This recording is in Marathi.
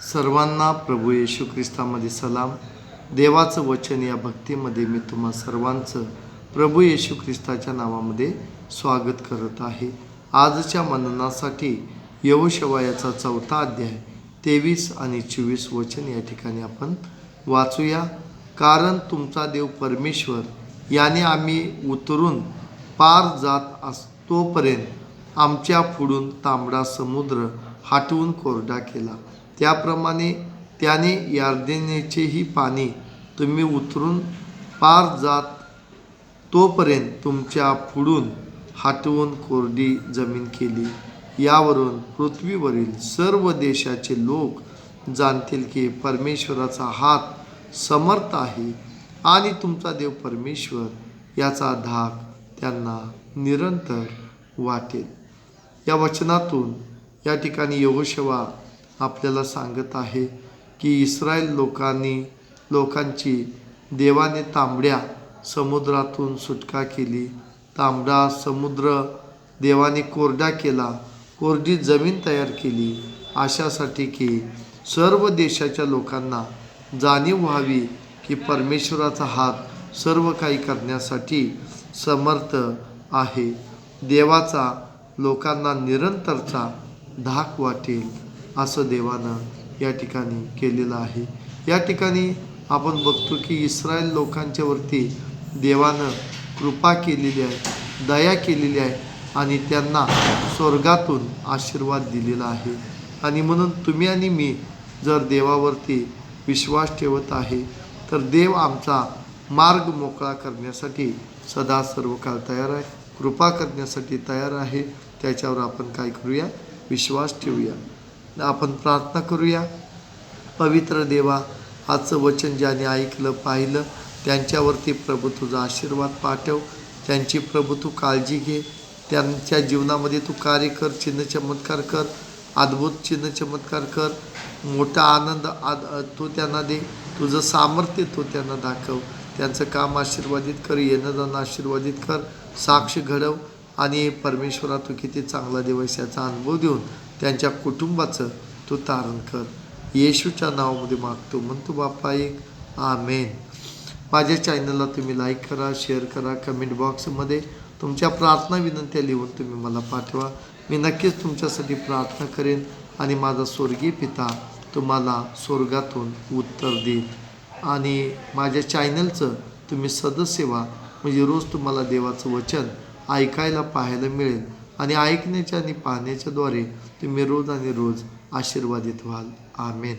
सर्वांना प्रभू येशू ख्रिस्तामध्ये सलाम. देवाचं वचन या भक्तीमध्ये मी तुम्हा सर्वांचं प्रभू येशू ख्रिस्ताच्या नावामध्ये स्वागत करत आहे. आजच्या मननासाठी यवशवायाचा चौथा अध्याय तेवीस आणि चोवीस वचन या ठिकाणी आपण वाचूया. कारण तुमचा देव परमेश्वर याने आम्ही उतरून पार जात असतोपर्यंत आमच्या पुढून तांबडा समुद्र हाटवून कोरडा केला. त्याप्रमाणे त्याने यार्देनेचेही पाणी तुम्ही उतरून पार जात तोपर्यंत तुमच्या पुढून हाटवून कोरडी जमीन केली. यावरून पृथ्वीवरील सर्व देशाचे लोक जाणतील की परमेश्वराचा हात समर्थ आहे आणि तुमचा देव परमेश्वर याचा धाक त्यांना निरंतर वाटेल. या वचनातून या ठिकाणी योगशेवा आपल्याला सांगत आहे की इस्रायल लोकांनी लोकांची देवाने तांबड्या समुद्रातून सुटका केली. तांबडा समुद्र देवाने कोरडा केला कोरडी जमीन तयार केली. अशासाठी की सर्व देशाच्या लोकांना जाणीव व्हावी की परमेश्वराचा हात सर्व काही करण्यासाठी समर्थ आहे. देवाचा लोकांना निरंतरचा धाक वाटेल. असं देवानं या ठिकाणी केलेलं आहे. या ठिकाणी आपण बघतो की इस्रायल लोकांच्यावरती देवानं कृपा केलेली आहे दया केलेली आहे आणि त्यांना स्वर्गातून आशीर्वाद दिलेला आहे. आणि म्हणून तुम्ही आणि मी जर देवावरती विश्वास ठेवत आहे तर देव आमचा मार्ग मोकळा करण्यासाठी सदा सर्व काळ तयार आहे. कृपा करण्यासाठी तयार आहे. त्याच्यावर आपण काय करूया? विश्वास ठेवूया. आपण प्रार्थना करूया. पवित्र देवा आजचं वचन ज्याने ऐकलं पाहिलं त्यांच्यावरती प्रभू तुझा आशीर्वाद पाठव. त्यांची प्रभू तू काळजी घे. त्यांच्या जीवनामध्ये तू कार्य कर चिन्ह चमत्कार कर अद्भुत चिन्ह चमत्कार कर. मोठा आनंद आद तू त्यांना दे. तुझं सामर्थ्य तू त्यांना दाखव. त्यांचं काम आशीर्वादित कर येणं जाणं आशीर्वादित कर. साक्ष घडव आणि परमेश्वरा तू किती चांगला दिवस याचा अनुभव देऊन त्यांच्या कुटुंबाचं तू तारण कर. येशूच्या नावामध्ये मागतो. म्हणतो बाप्पा एक आमेन. माझ्या चॅनलला तुम्ही लाईक करा शेअर करा. कमेंट बॉक्समध्ये तुमच्या प्रार्थना विनंत्या लिहून तुम्ही मला पाठवा. मी नक्कीच तुमच्यासाठी प्रार्थना करेन आणि माझा स्वर्गीय पिता तुम्हाला स्वर्गातून उत्तर देईल. आणि माझ्या चॅनलचं तुम्ही सदस्य व्हा म्हणजे रोज तुम्हाला देवाचं वचन ऐकायला पाहायला मिळेल. आणि ऐकण्याच्या आणि पाहण्याच्याद्वारे तुम्ही रोज आणि रोज आशीर्वादित व्हाल. आमेन.